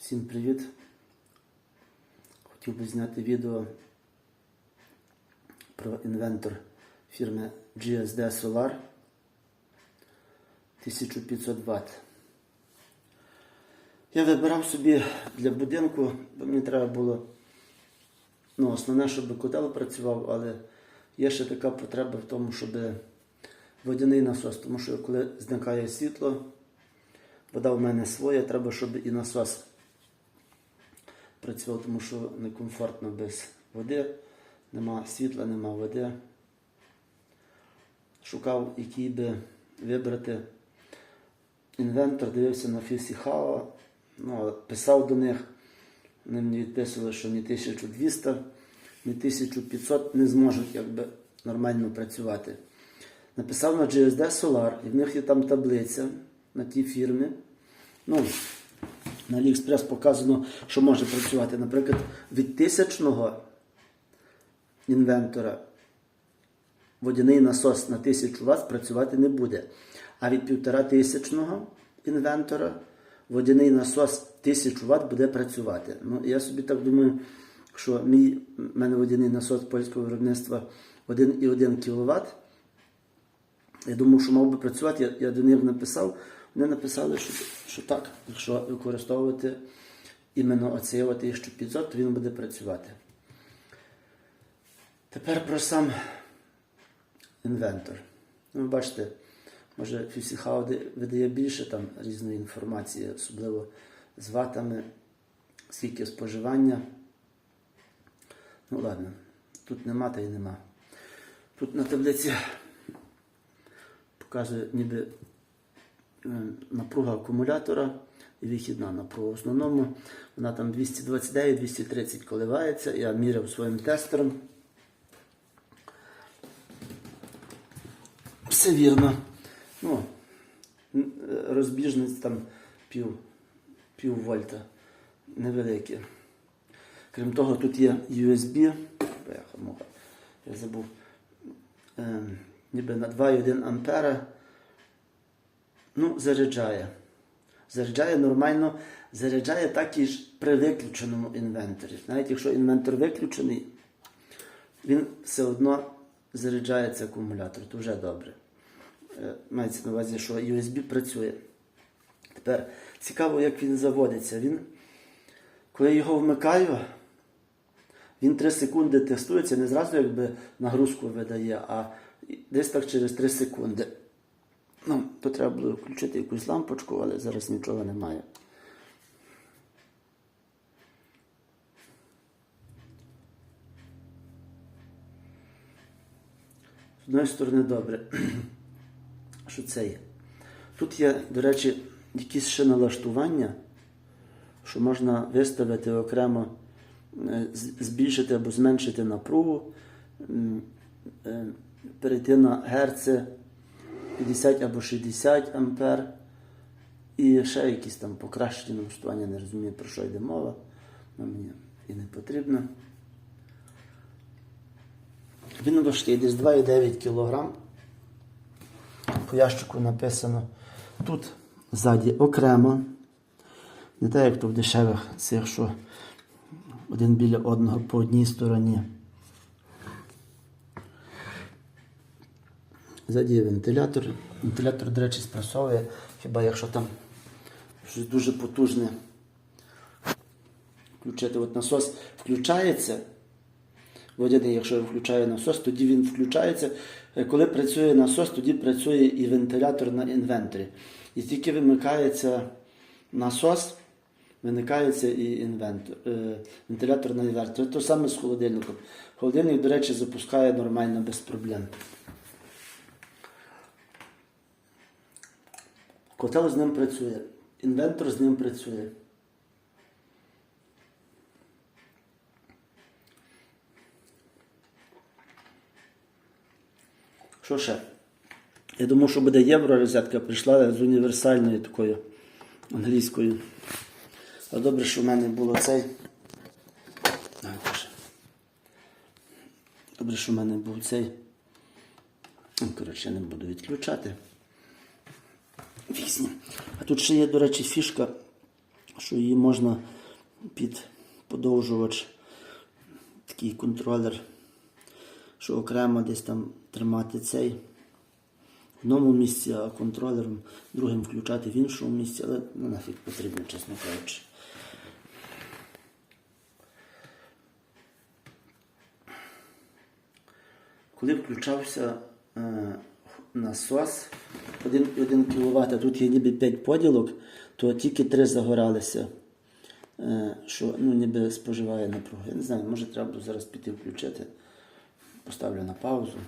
Всім привіт! Хотів би зняти відео про інвентор фірми GSD Solar 1500 Вт. Я вибирав собі для будинку, бо мені треба було ну, основне, щоб котел працював, але є ще така потреба в тому, щоб водяний насос, тому що коли зникає світло, вода в мене своя, треба, щоб і насос працював, тому що некомфортно без води, нема світла, нема води. Шукав, який би вибрати інвентор, дивився на Фюсіхао, ну, писав до них. Вони мені відписували, що ні 1200, ні 1500 не зможуть якби, нормально працювати. Написав на GSD Solar, і в них є там таблиця на тій фірмі. Ну, на AliExpress показано, що може працювати. Наприклад, від тисячного інвентора водяний насос на 1000 Вт працювати не буде. А від півтора тисячного інвентора водяний насос 1000 Вт буде працювати. Ну, я собі так думаю, що мій в мене водяний насос польського виробництва 1,1 кВт. Я думав, що мав би працювати. Я, я до них написав. Вони написали, що, що так, якщо використовувати іменно оцей 1500, то він буде працювати. Tепер про сам інвентор. Ну, ви бачите, може Фюсіхау видає більше там різної інформації, особливо з ватами, скільки споживання. Ну ладно, тут нема та й нема. Тут на таблиці показує ніби е, напруга акумулятора і вихідна напруга. В основному вона там 229-230 коливається. Я міряв своїм тестером. Все вірно. Ну, е, розбіжність там пів, пів вольта. Невелике. Крім того, тут є USB. Я забув. Ніби на 2,1 ампера. Ну, заряджає. Заряджає нормально, заряджає так і ж при виключеному інвенторі. Навіть якщо інвентор виключений, він все одно заряджається акумулятор, то вже добре. Е, Мається на увазі, що USB працює. Тепер цікаво, як він заводиться. Він, коли його вмикаю, він 3 секунди тестується, не зразу якби нагрузку видає, а десь так через 3 секунди. Ну, то треба було включити якусь лампочку, але зараз нічого немає. З одної сторони, добре, що це є. Тут є, до речі, якісь ще налаштування, що можна виставити окремо, е, збільшити або зменшити напругу, е, перейти на герци 50 або 60 ампер. І ще якісь там покращені налаштування, не розумію, про що йде мова. Воно мені і не потрібно. Він важкий, десь 2,9 кг. По ящику написано тут ззаді окремо. Не так, як то в дешевих цих, що один біля одного по одній стороні. Ззаді є вентилятор. Вентилятор, до речі, спрацьовує, хіба якщо там щось дуже потужне включити. От насос включається. Водяний, якщо я включаю насос, тоді він включається. Е, Коли працює насос, тоді працює і вентилятор на інвенторі. І тільки вимикається насос, виникається і інвентор, е, вентилятор на інвенторі. Те саме з холодильником. Холодильник, до речі, запускає нормально без проблем. Котел з ним працює, інвентор з ним працює. Що ще? Я думав, що буде євро розетка, прийшла з універсальною такою англійською. А добре, що в мене було цей. Добре, що в мене був цей. Ну, Коротше, не буду відключати. Вісім. А тут ще є, до речі, фішка, що її можна під подовжувач, такий контролер, що окремо десь там тримати цей в одному місці, а контролером другим включати в іншому місці, але ну, нафіг потрібно, чесно кажучи. Коли включався е, насос 1,1 кВт, а тут є ніби 5 поділок, то тільки 3 загоралися, е, що ну, ніби споживає напругу. Я не знаю, може треба зараз піти включити. Поставлю на паузу.